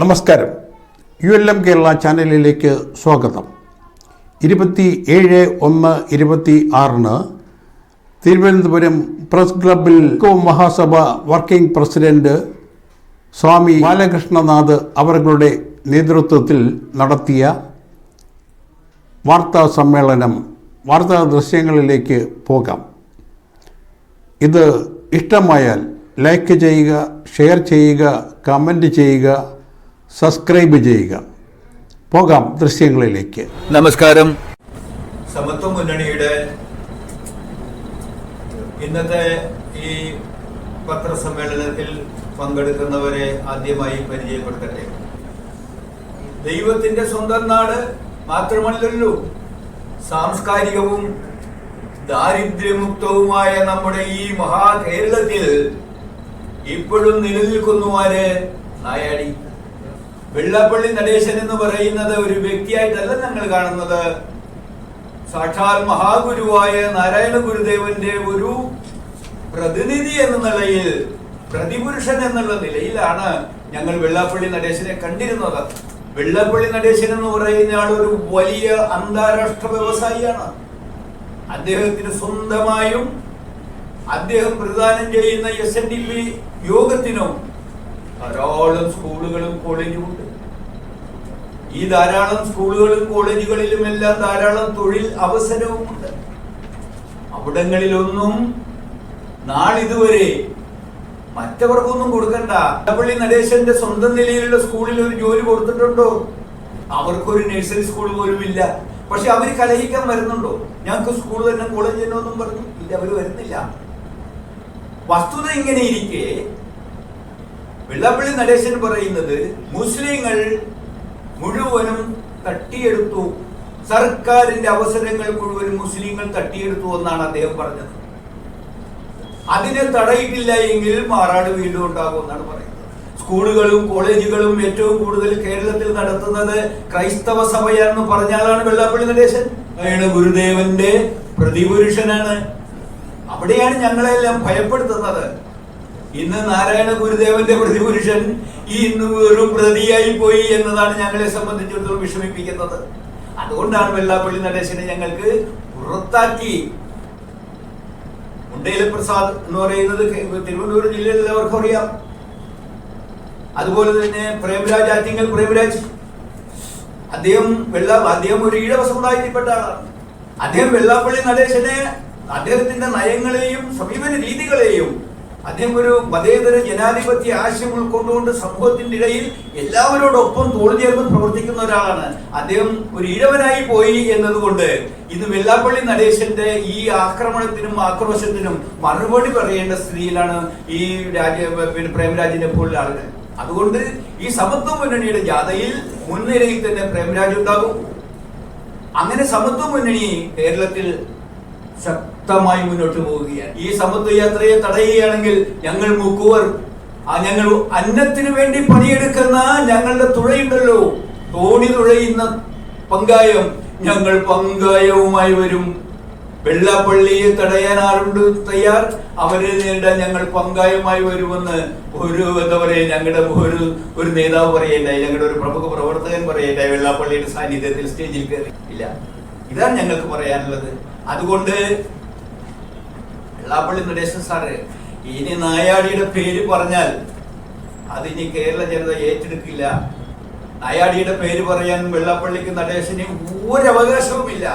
നമസ്കാരം. U L M Kerala ചാനലിലേക്ക് സ്വാഗതം. ഇരുപത്തി ഏഴ് ഒന്ന് ഇരുപത്തി ആറിന് തിരുവനന്തപുരം പ്രസ് ക്ലബിൽ മഹാസഭ വർക്കിംഗ് പ്രസിഡന്റ് സ്വാമി ബാലകൃഷ്ണനാഥ് അവരുടെ നേതൃത്വത്തിൽ നടത്തിയ വാർത്താ സമ്മേളനം വാർത്താ ദൃശ്യങ്ങളിലേക്ക് പോകാം. ഇത് ഇഷ്ടമായാൽ ലൈക്ക് ചെയ്യുക ഷെയർ ചെയ്യുക കമന്റ് ചെയ്യുക സബ്സ്ക്രൈബ് ചെയ്യുക. പോകാം ദൃശ്യങ്ങളിലേക്ക്. നമസ്കാരം. സമത്വ മുന്നണിയുടെ ഇന്നത്തെ ഈ പത്രസമ്മേളനത്തിൽ പങ്കെടുക്കുന്നവരെ ആദ്യമായി പരിചയപ്പെടുത്തട്ടെ. ദൈവത്തിന്റെ സ്വന്തം നാട് മാത്രമല്ലല്ലോ സാംസ്കാരികവും ദാരിദ്ര്യമുക്തവുമായ നമ്മുടെ ഈ മഹാകേരളത്തിൽ ഇപ്പോഴും നിലനിൽക്കുന്നു ആര്? നായാടി. വെള്ളപ്പള്ളി നടേശൻ എന്ന് പറയുന്നത് ഒരു വ്യക്തിയായിട്ടല്ല ഞങ്ങൾ കാണുന്നത്. സാക്ഷാൽ മഹാഗുരുവായ നാരായണ ഗുരുദേവന്റെ ഒരു പ്രതിനിധി എന്ന നിലയിൽ പ്രതിപുരുഷൻ എന്നുള്ള നിലയിലാണ് ഞങ്ങൾ വെള്ളപ്പള്ളി നടേശനെ കണ്ടിരുന്നത്. വെള്ളപ്പള്ളി നടേശൻ എന്ന് പറയുന്ന ആൾ ഒരു വലിയ അന്താരാഷ്ട്ര വ്യവസായിയാണ്. അദ്ദേഹത്തിന് സ്വന്തമായും അദ്ദേഹം പ്രദാനം ചെയ്യുന്ന എസ് എൻ ഡി പി യോഗത്തിനും ധാരാളം സ്കൂളുകളും കോളേജും ഉണ്ട്. ഈ ധാരാളം സ്കൂളുകളും കോളേജുകളിലും എല്ലാം ധാരാളം തൊഴിൽ അവസരവുമുണ്ട് അവിടങ്ങളിലൊന്നും നാളിതുവരെ മറ്റവർക്കൊന്നും കൊടുക്കണ്ട. ഇടപള്ളി നടേശന്റെ സ്വന്തം നിലയിലുള്ള സ്കൂളിൽ ഒരു ജോലി കൊടുത്തിട്ടുണ്ടോ? അവർക്കൊരു നഴ്സറി സ്കൂൾ പോലും ഇല്ല. പക്ഷെ അവർ കലഹിക്കാൻ വരുന്നുണ്ടോ? ഞങ്ങൾക്ക് സ്കൂൾ തന്നെ കോളേജ് തന്നെ ഒന്നും പറഞ്ഞു ഇല്ല. അവർ വരുന്നില്ല. വസ്തുത ഇങ്ങനെ ഇരിക്കെ വെള്ളാപ്പള്ളി നടേശൻ പറയുന്നത് മുസ്ലിങ്ങൾ മുഴുവനും തട്ടിയെടുത്തു. സർക്കാരിന്റെ അവസരങ്ങൾ മുഴുവനും മുസ്ലിങ്ങൾ തട്ടിയെടുത്തു എന്നാണ് അദ്ദേഹം പറഞ്ഞത്. അതിനെ തടയിട്ടില്ല എങ്കിൽ മാറാട് വീണ്ടും ഉണ്ടാകും എന്നാണ് പറയുന്നത്. സ്കൂളുകളും കോളേജുകളും ഏറ്റവും കൂടുതൽ കേരളത്തിൽ നടത്തുന്നത് ക്രൈസ്തവ സഭയാണെന്ന് പറഞ്ഞാലാണ് വെള്ളാപ്പള്ളി നടേശൻ. അയാൾ ഗുരുദേവന്റെ പ്രതിപുരുഷനാണ്. അവിടെയാണ് ഞങ്ങളെല്ലാം ഭയപ്പെടുത്തുന്നത്. ഇന്ന് നാരായണ ഗുരുദേവന്റെ പ്രതിപുരുഷൻ ഈ ഇന്ന് വെറും പ്രതിയായി പോയി എന്നതാണ് ഞങ്ങളെ സംബന്ധിച്ചിടത്തോളം വിഷമിപ്പിക്കുന്നത്. അതുകൊണ്ടാണ് വെള്ളാപ്പള്ളി നടേശനെ ഞങ്ങൾക്ക് പുറത്താക്കി. മുണ്ടയിലെ പ്രസാദ് എന്ന് പറയുന്നത് തിരുവനന്തപുരം ജില്ലയിൽ എല്ലാവർക്കും അറിയാം. അതുപോലെ തന്നെ പ്രേമരാജ് ആറ്റിങ്ങൽ പ്രേമരാജ് അദ്ദേഹം വെള്ള അദ്ദേഹം ഒരു ഈഴവ സമുദായത്തിൽപ്പെട്ട ആളാണ്. അദ്ദേഹം വെള്ളാപ്പള്ളി നടേശനെ അദ്ദേഹത്തിന്റെ നയങ്ങളെയും സമീപന രീതികളെയും അദ്ദേഹം ഒരു മതേതര ജനാധിപത്യ ആശയം ഉൾക്കൊണ്ടുകൊണ്ട് സമൂഹത്തിന്റെ ഇടയിൽ എല്ലാവരോടൊപ്പം തോളു ചേർന്ന് പ്രവർത്തിക്കുന്ന ഒരാളാണ്. അദ്ദേഹം ഒരു ഇഴവനായി പോയി എന്നതുകൊണ്ട് ഇന്ന് വെള്ളാപ്പള്ളി നടേശന്റെ ഈ ആക്രമണത്തിനും ആക്രോശത്തിനും മറുപടി പറയേണ്ട സ്ഥിതിയിലാണ് ഈ രാജ പിന്നെ പ്രേമരാജിനെ പോലുള്ള ആളുകൾ. അതുകൊണ്ട് ഈ സമത്വ മുന്നണിയുടെ ജാഥയിൽ മുൻനിരയിൽ തന്നെ പ്രേമരാജ് ഉണ്ടാകും. അങ്ങനെ സമത്വ മുന്നണി കേരളത്തിൽ ശക്തമായി മുന്നോട്ട് പോവുകയാണ്. ഈ സമുദ്ര യാത്രയെ തടയുകയാണെങ്കിൽ ഞങ്ങൾ മുക്കുവർ ആ ഞങ്ങൾ അന്നത്തിന് വേണ്ടി പണിയെടുക്കുന്ന ഞങ്ങളുടെ തുഴയുണ്ടല്ലോ. തോണി തുഴയുന്ന പങ്കായം ഞങ്ങൾ പങ്കായവുമായി വരും. വെള്ളാപ്പള്ളിയെ തടയാൻ ആരുണ്ട് തയ്യാർ? അവരെ നേരിടാൻ ഞങ്ങൾ പങ്കായമായി വരുമെന്ന് ഒരു എന്താ പറയുക ഞങ്ങളുടെ ഒരു ഒരു നേതാവ് പറയണ്ടായി ഞങ്ങളുടെ ഒരു പ്രമുഖ പ്രവർത്തകൻ പറയണ്ടായി വെള്ളാപ്പള്ളിയുടെ സാന്നിധ്യത്തിൽ സ്റ്റേജിൽ കയറി. ഇല്ല. ഇതാണ് ഞങ്ങൾക്ക് പറയാനുള്ളത്. അതുകൊണ്ട് വെള്ളാപ്പള്ളി നടേശൻ സാറ്. ഇനി നായാടിയുടെ പേര് പറഞ്ഞാൽ അതിനി കേരള ജനത ഏറ്റെടുക്കില്ല. നായാടിയുടെ പേര് പറയാൻ വെള്ളാപ്പള്ളിക്ക് നടേശന് ഒരു അവകാശവുമില്ല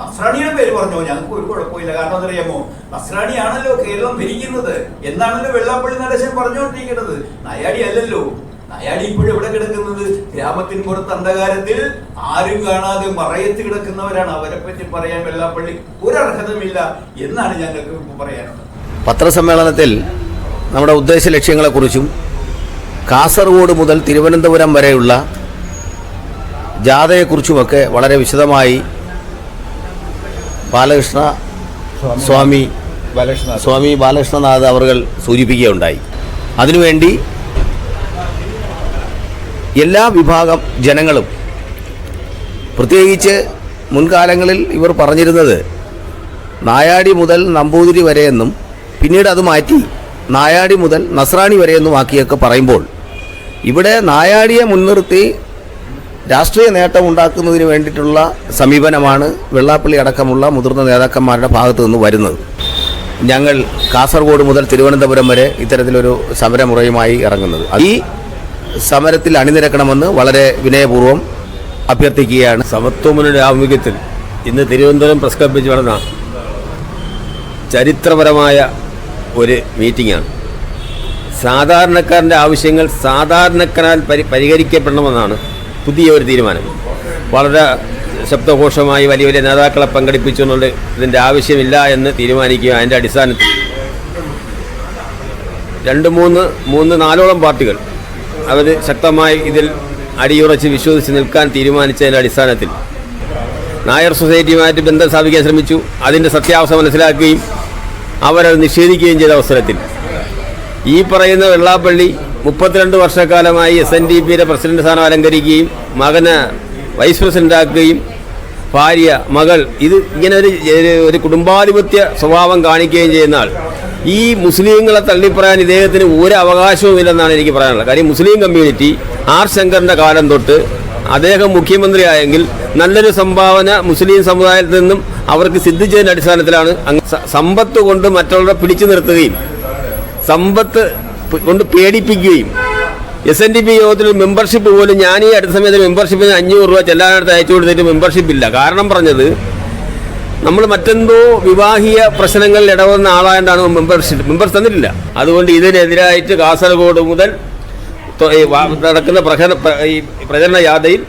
നസ്രാണിയുടെ പേര് പറഞ്ഞോ? ഞങ്ങൾക്ക് ഒരു കുഴപ്പമില്ല കാരണം അതറിയാമോ? നസ്രാണിയാണല്ലോ കേരളം ഭരിക്കുന്നത്. എന്നാണല്ലോ വെള്ളാപ്പള്ളി നടേശൻ പറഞ്ഞുകൊണ്ടിരിക്കുന്നത്. നായാടി അല്ലല്ലോ. നായാടി ഇപ്പോഴും എവിടെ കിടക്കുന്നത്? ഗ്രാമത്തിന് പുറത്ത് അന്ധകാരത്തിൽ ആരും കാണാതെ മറയത്ത് കിടക്കുന്നവരാണ്. അവരെ പറ്റി പറയാൻ വെള്ളാപ്പള്ളി ഒരർഹതമില്ല എന്നാണ് ഞങ്ങൾക്ക് പറയാനുള്ളത്. പത്രസമ്മേളനത്തിൽ നമ്മുടെ ഉദ്ദേശ ലക്ഷ്യങ്ങളെക്കുറിച്ചും കാസർഗോഡ് മുതൽ തിരുവനന്തപുരം വരെയുള്ള ജാഥയെക്കുറിച്ചുമൊക്കെ വളരെ വിശദമായി ബാലകൃഷ്ണ സ്വാമി സ്വാമി ബാലകൃഷ്ണനാഥ് അവർ സൂചിപ്പിക്കുകയുണ്ടായി. അതിനുവേണ്ടി എല്ലാ വിഭാഗം ജനങ്ങളും. പ്രത്യേകിച്ച് മുൻകാലങ്ങളിൽ ഇവർ പറഞ്ഞിരുന്നത് നായാടി മുതൽ നമ്പൂതിരി വരെയെന്നും പിന്നീട് അത് മാറ്റി നായാടി മുതൽ നസ്രാണി വരെയെന്നും ആക്കിയൊക്കെ പറയുമ്പോൾ ഇവിടെ നായാടിയെ മുൻനിർത്തി രാഷ്ട്രീയ നേട്ടം ഉണ്ടാക്കുന്നതിന് വേണ്ടിയിട്ടുള്ള സമീപനമാണ് വെള്ളാപ്പള്ളി അടക്കമുള്ള മുതിർന്ന നേതാക്കന്മാരുടെ ഭാഗത്തു നിന്ന് വരുന്നത്. ഞങ്ങൾ കാസർഗോഡ് മുതൽ തിരുവനന്തപുരം വരെ ഇത്തരത്തിലൊരു സമരമുറയുമായി ഇറങ്ങുന്നത്. ഈ സമരത്തിൽ അണിനിരക്കണമെന്ന് വളരെ വിനയപൂർവം അഭ്യർത്ഥിക്കുകയാണ്. സമത്വമുന്നണിയുടെ ആഭിമുഖ്യത്തിൽ ഇന്ന് തിരുവനന്തപുരം പ്രസ് ക്ലബ്ബിൽ നടന്ന ചരിത്രപരമായ ഒരു മീറ്റിംഗാണ് സാധാരണക്കാരന്റെ ആവശ്യങ്ങൾ സാധാരണക്കാരാൽ പരി പരിഹരിക്കപ്പെടണമെന്നാണ് പുതിയ ഒരു തീരുമാനം. വളരെ ശബ്ദഘോഷമായി വലിയ വലിയ നേതാക്കളെ പങ്കെടുപ്പിച്ചുകൊണ്ട് ഇതിന്റെ ആവശ്യമില്ല എന്ന് തീരുമാനിക്കുക അതിന്റെ അടിസ്ഥാനത്തിൽ. രണ്ട് മൂന്ന് മൂന്ന് നാലോളം പാർട്ടികൾ അവർ ശക്തമായി ഇതിൽ അടിയുറച്ച് വിശ്വസിച്ച് നിൽക്കാൻ തീരുമാനിച്ചതിന്റെ അടിസ്ഥാനത്തിൽ നായർ സൊസൈറ്റിയുമായിട്ട് ബന്ധം സ്ഥാപിക്കാൻ ശ്രമിച്ചു. അതിന്റെ സത്യാവസ്ഥ മനസ്സിലാക്കുകയും അവരത് നിഷേധിക്കുകയും ചെയ്ത അവസരത്തിൽ ഈ പറയുന്ന വെള്ളാപ്പള്ളി മുപ്പത്തിരണ്ട് വർഷക്കാലമായി എസ് എൻ ഡി പിയുടെ പ്രസിഡന്റ് സ്ഥാനം അലങ്കരിക്കുകയും മകന് വൈസ് പ്രസിഡന്റാക്കുകയും ഭാര്യ മകൾ ഇത് ഇങ്ങനെ ഒരു ഒരു- കുടുംബാധിപത്യ സ്വഭാവം കാണിക്കുകയും ചെയ്യുന്ന ആൾ ഈ മുസ്ലിങ്ങളെ തള്ളിപ്പറയാൻ ഇദ്ദേഹത്തിന് ഒരു അവകാശവുമില്ലെന്നാണ് എനിക്ക് പറയാനുള്ളത്. കാര്യം മുസ്ലിം കമ്മ്യൂണിറ്റി ആർ ശങ്കറിന്റെ കാലം തൊട്ട് അദ്ദേഹം മുഖ്യമന്ത്രിയായെങ്കിൽ നല്ലൊരു സംഭാവന മുസ്ലിം സമുദായത്തിൽ നിന്നും അവർക്ക് സിദ്ധിച്ചതിന്റെ അടിസ്ഥാനത്തിലാണ് സമ്പത്ത് കൊണ്ട് മറ്റുള്ളവരെ പിടിച്ചു നിർത്തുകയും സമ്പത്ത് കൊണ്ട് പേടിപ്പിക്കുകയും എസ് എൻ ഡി പി യോഗത്തിൽ മെമ്പർഷിപ്പ് പോലും ഞാൻ ഈ അടുത്ത സമയത്ത് മെമ്പർഷിപ്പിന് അഞ്ഞൂറ് രൂപ ചെല്ലാനടുത്ത് അയച്ചു കൊടുത്തിട്ട് മെമ്പർഷിപ്പ് ഇല്ല. കാരണം പറഞ്ഞത് നമ്മൾ മറ്റെന്തോ വിവാഹിയ പ്രശ്നങ്ങളിൽ ഇടപെടുന്ന ആളായതാണ് മെമ്പർഷിപ്പ് മെമ്പർ തന്നിട്ടില്ല. അതുകൊണ്ട് ഇതിനെതിരായിട്ട് കാസർഗോഡ് മുതൽ നടക്കുന്ന പ്രഹര പ്ര- ഈ പ്രചരണ യാത്രയിൽ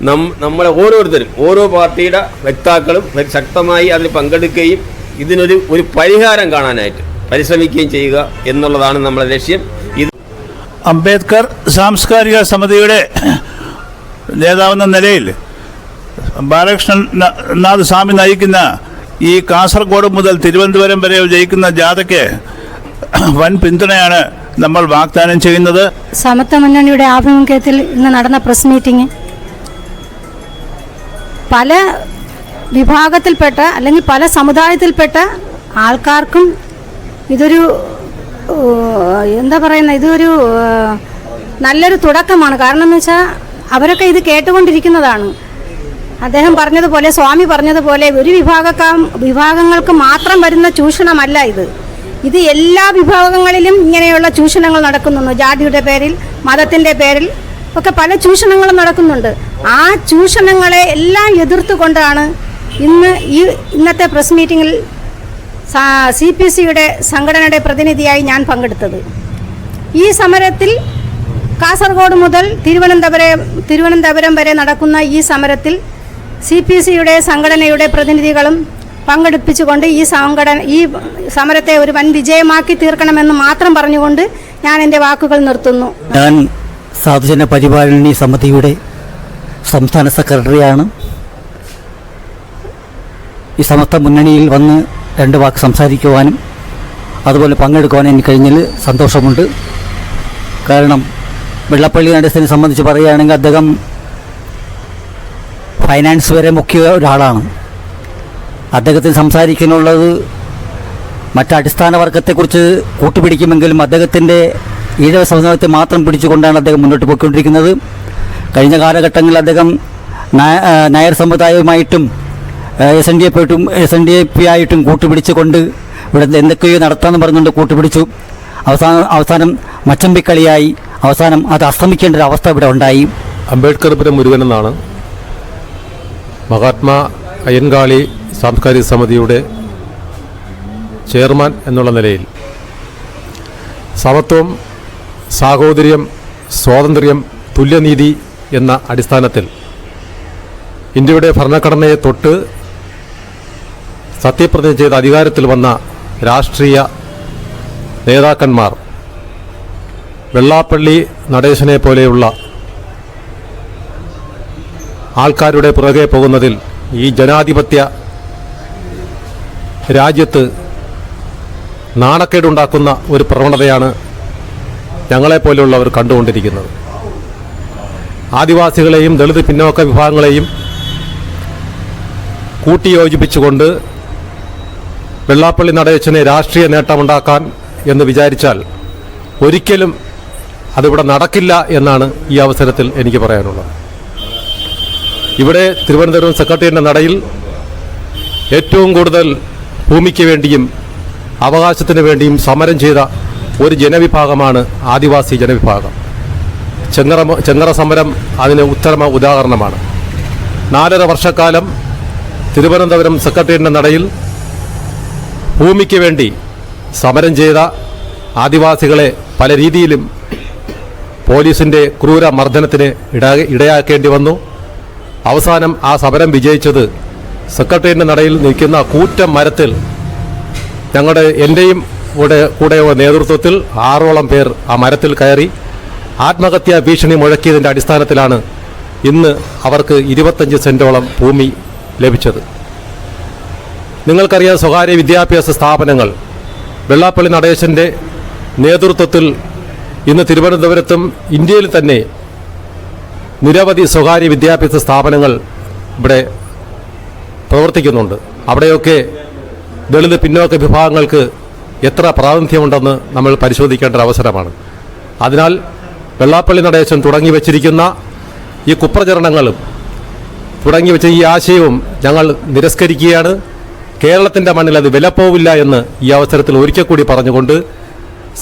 നം നമ്മളെ ഓരോരുത്തരും ഓരോ പാർട്ടിയുടെ വക്താക്കളും ശക്തമായി അതിൽ പങ്കെടുക്കുകയും ഇതിനൊരു ഒരു പരിഹാരം കാണാനായിട്ട് പരിശ്രമിക്കുകയും ചെയ്യുക എന്നുള്ളതാണ് നമ്മുടെ ലക്ഷ്യം. ഇത് അംബേദ്കർ സാംസ്കാരിക സമിതിയുടെ നേതാവെന്ന നിലയിൽ ബാലകൃഷ്ണൻ ന- നാഥ് സ്വാമി നയിക്കുന്ന ഈ കാസർഗോഡ് മുതൽ തിരുവനന്തപുരം വരെ ജയിക്കുന്ന ജാഥയ്ക്ക് വൻ പിന്തുണയാണ് നമ്മൾ വാഗ്ദാനം ചെയ്യുന്നത്. സമത്വ മുന്നണിയുടെ ആഭിമുഖ്യത്തിൽ ഇന്ന് നടന്ന പ്രസ് മീറ്റിംഗ് പല വിഭാഗത്തിൽപ്പെട്ട അല്ലെങ്കിൽ പല സമുദായത്തിൽപ്പെട്ട ആൾക്കാർക്കും ഇതൊരു എന്താ പറയുന്ന ഇതൊരു നല്ലൊരു തുടക്കമാണ്. കാരണം എന്ന് വെച്ചാൽ അവരൊക്കെ ഇത് കേട്ടുകൊണ്ടിരിക്കുന്നതാണ്. അദ്ദേഹം പറഞ്ഞതുപോലെ സ്വാമി പറഞ്ഞതുപോലെ ഒരു വിഭാഗക്കാർ വിഭാഗങ്ങൾക്ക് മാത്രം വരുന്ന ചൂഷണമല്ല ഇത്. ഇത് എല്ലാ വിഭാഗങ്ങളിലും ഇങ്ങനെയുള്ള ചൂഷണങ്ങൾ നടക്കുന്നുണ്ട്. ജാതിയുടെ പേരിൽ മതത്തിന്റെ പേരിൽ ഒക്കെ പല ചൂഷണങ്ങളും നടക്കുന്നുണ്ട്. ആ ചൂഷണങ്ങളെ എല്ലാം എതിർത്തുകൊണ്ടാണ് ഇന്ന് ഈ ഇന്നത്തെ പ്രസ് മീറ്റിങ്ങിൽ സി പി സിയുടെ സംഘടനയുടെ പ്രതിനിധിയായി ഞാൻ പങ്കെടുത്തത്. ഈ സമരത്തിൽ കാസർഗോഡ് മുതൽ തിരുവനന്തപുരം തിരുവനന്തപുരം വരെ നടക്കുന്ന ഈ സമരത്തിൽ സി പി സിയുടെ സംഘടനയുടെ പ്രതിനിധികളും പങ്കെടുപ്പിച്ചുകൊണ്ട് ഈ സംഘടന ഈ സമരത്തെ ഒരു വൻ വിജയമാക്കി തീർക്കണമെന്ന് മാത്രം പറഞ്ഞുകൊണ്ട് ഞാൻ എന്റെ വാക്കുകൾ നിർത്തുന്നു. ഞാൻ സാധുജന പരിപാലനീ സമിതിയുടെ സംസ്ഥാന സെക്രട്ടറിയാണ്. ഈ സമസ്ത മുന്നണിയിൽ വന്ന് രണ്ട് വാക്ക് സംസാരിക്കുവാനും അതുപോലെ പങ്കെടുക്കുവാനും എനിക്ക് കഴിഞ്ഞതിൽ സന്തോഷമുണ്ട്. കാരണം വെള്ളപ്പള്ളി നടേശനെ സംബന്ധിച്ച് പറയുകയാണെങ്കിൽ അദ്ദേഹം ഫൈനാൻസ് വരെ മുഖ്യ ഒരാളാണ്. അദ്ദേഹത്തിന് സംസാരിക്കാനുള്ളത് മറ്റ് അടിസ്ഥാന വർഗത്തെക്കുറിച്ച് കൂട്ടുപിടിക്കുമെങ്കിലും അദ്ദേഹത്തിന്റെ ഈഴവ സംസ്ഥാനത്തെ മാത്രം പിടിച്ചുകൊണ്ടാണ് അദ്ദേഹം മുന്നോട്ട് പോയിക്കൊണ്ടിരിക്കുന്നത്. കഴിഞ്ഞ കാലഘട്ടങ്ങളിൽ അദ്ദേഹം നായർ സമുദായവുമായിട്ടും എസ് എൻ ഡി എഫ് ആയിട്ടും S N D A P ആയിട്ടും കൂട്ടുപിടിച്ചുകൊണ്ട് ഇവിടെ എന്തൊക്കെയോ നടത്താമെന്ന് പറഞ്ഞുകൊണ്ട് കൂട്ടുപിടിച്ചു. അവസാനം അവസാനം മച്ചമ്പിക്കളിയായി. അവസാനം അത് അസ്തമിക്കേണ്ട ഒരു അവസ്ഥ ഇവിടെ ഉണ്ടായി. അംബേദ്കർ പുരം മുരുകൻ എന്നാണ്. മഹാത്മാ അയ്യൻകാളി സാംസ്കാരിക സമിതിയുടെ ചെയർമാൻ എന്നുള്ള നിലയിൽ സമത്വം സാഹോദര്യം സ്വാതന്ത്ര്യം തുല്യനീതി എന്ന അടിസ്ഥാനത്തിൽ ഇന്ത്യയുടെ ഭരണഘടനയെ തൊട്ട് സത്യപ്രതിജ്ഞ ചെയ്ത് അധികാരത്തിൽ വന്ന രാഷ്ട്രീയ നേതാക്കന്മാർ വെള്ളാപ്പള്ളി നടേശനെ പോലെയുള്ള ആൾക്കാരുടെ പുറകെ പോകുന്നതിൽ ഈ ജനാധിപത്യ രാജ്യത്ത് നാണക്കേടുണ്ടാക്കുന്ന ഒരു പ്രവണതയാണ് ഞങ്ങളെപ്പോലെയുള്ളവർ കണ്ടുകൊണ്ടിരിക്കുന്നത്. ആദിവാസികളെയും ദളിത് പിന്നോക്ക വിഭാഗങ്ങളെയും കൂട്ടിയോജിപ്പിച്ചുകൊണ്ട് വെള്ളാപ്പള്ളി നടയച്ചനെ രാഷ്ട്രീയ നേട്ടമുണ്ടാക്കാൻ എന്ന് വിചാരിച്ചാൽ ഒരിക്കലും അതിവിടെ നടക്കില്ല എന്നാണ് ഈ അവസരത്തിൽ എനിക്ക് പറയാനുള്ളത്. ഇവിടെ തിരുവനന്തപുരം സെക്രട്ടേറിയറ്റിന്റെ നടയിൽ ഏറ്റവും കൂടുതൽ ഭൂമിക്ക് വേണ്ടിയും അവകാശത്തിന് വേണ്ടിയും സമരം ചെയ്ത ഒരു ജനവിഭാഗമാണ് ആദിവാസി ജനവിഭാഗം. ചെങ്ങറ ചെങ്ങറ സമരം അതിന് ഉത്തമ ഉദാഹരണമാണ്. നാലര വർഷക്കാലം തിരുവനന്തപുരം സെക്രട്ടേറിയറ്റിന്റെ നടയിൽ ഭൂമിക്ക് വേണ്ടി സമരം ചെയ്ത ആദിവാസികളെ പല രീതിയിലും പോലീസിന്റെ ക്രൂര മർദ്ദനത്തിന് ഇട ഇടയാക്കേണ്ടി വന്നു. അവസാനം ആ സമരം വിജയിച്ചത് സെക്രട്ടേറിയറ്റിന്റെ നടയിൽ നിൽക്കുന്ന കൂറ്റ മരത്തിൽ ഞങ്ങളുടെ എന്റെയും കൂടെ കൂടെയുള്ള നേതൃത്വത്തിൽ ആറോളം പേർ ആ മരത്തിൽ കയറി ആത്മഹത്യാ ഭീഷണി മുഴക്കിയതിന്റെ അടിസ്ഥാനത്തിലാണ് ഇന്ന് അവർക്ക് ഇരുപത്തഞ്ച് സെന്റോളം ഭൂമി ലഭിച്ചത്. നിങ്ങൾക്കറിയാം സ്വകാര്യ വിദ്യാഭ്യാസ സ്ഥാപനങ്ങൾ വെള്ളാപ്പള്ളി നടേശന്റെ നേതൃത്വത്തിൽ ഇന്ന് തിരുവനന്തപുരത്തും ഇന്ത്യയിൽ തന്നെ നിരവധി സ്വകാര്യ വിദ്യാഭ്യാസ സ്ഥാപനങ്ങൾ ഇവിടെ പ്രവർത്തിക്കുന്നുണ്ട്. അവിടെയൊക്കെ ദളിത് പിന്നോക്ക വിഭാഗങ്ങൾക്ക് എത്ര പ്രാതിനിധ്യമുണ്ടെന്ന് നമ്മൾ പരിശോധിക്കേണ്ട അവസരമാണ്. അതിനാൽ വെള്ളാപ്പള്ളി നടേശൻ തുടങ്ങി വച്ചിരിക്കുന്ന ഈ കുപ്രചരണങ്ങളും തുടങ്ങി വെച്ച ഈ ആശയവും ഞങ്ങൾ നിരസ്കരിക്കുകയാണ്. കേരളത്തിന്റെ മണ്ണിൽ അത് വിലപ്പോവില്ല എന്ന് ഈ അവസരത്തിൽ ഒരിക്കൽ കൂടി പറഞ്ഞുകൊണ്ട്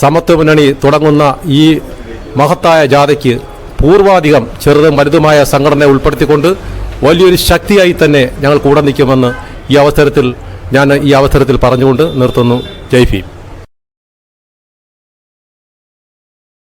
സമത്വ മുന്നണി തുടങ്ങുന്ന ഈ മഹത്തായ ജാഥയ്ക്ക് പൂർവാധികം ചെറുതും വലുതുമായ സംഘടനയെ ഉൾപ്പെടുത്തിക്കൊണ്ട് വലിയൊരു ശക്തിയായി തന്നെ ഞങ്ങൾ കൂടെ നിൽക്കുമെന്ന് ഈ അവസരത്തിൽ ഞാൻ ഈ അവസരത്തിൽ പറഞ്ഞുകൊണ്ട് നിർത്തുന്നു. ജയ് ഭീം.